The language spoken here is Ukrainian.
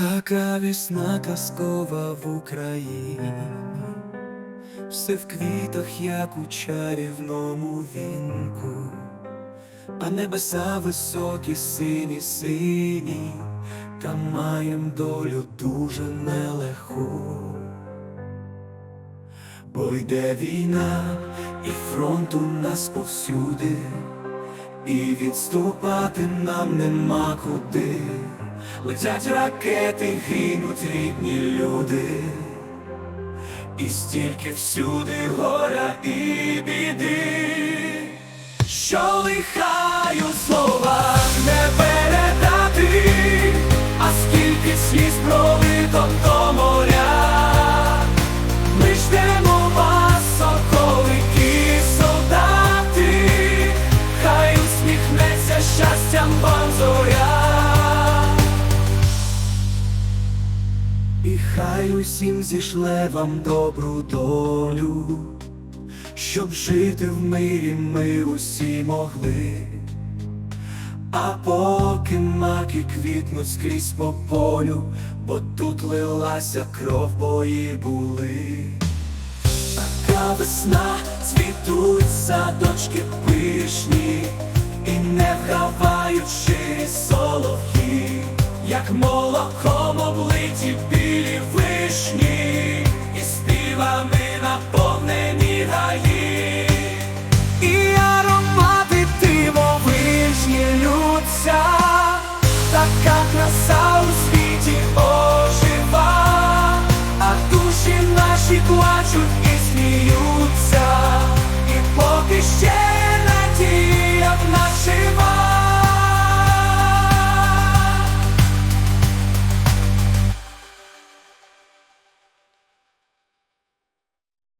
Така весна казкова в Україні, все в квітах, як у чарівному вінку, а небеса високі, сині, сині, та маєм долю дуже нелегку. Бо йде війна, і фронт у нас повсюди, і відступати нам нема куди. Летять ракети, гинуть рідні люди, і стільки всюди горя і біди, що лихаю слова не усім зішле вам добру долю, щоб жити в мирі ми усі могли. А поки маки квітнуть скрізь по полю, бо тут лилася кров, бої були. Така весна цвітуть садочки пишні, і не вгавають солов'ї, як молоком облиті білі вишні,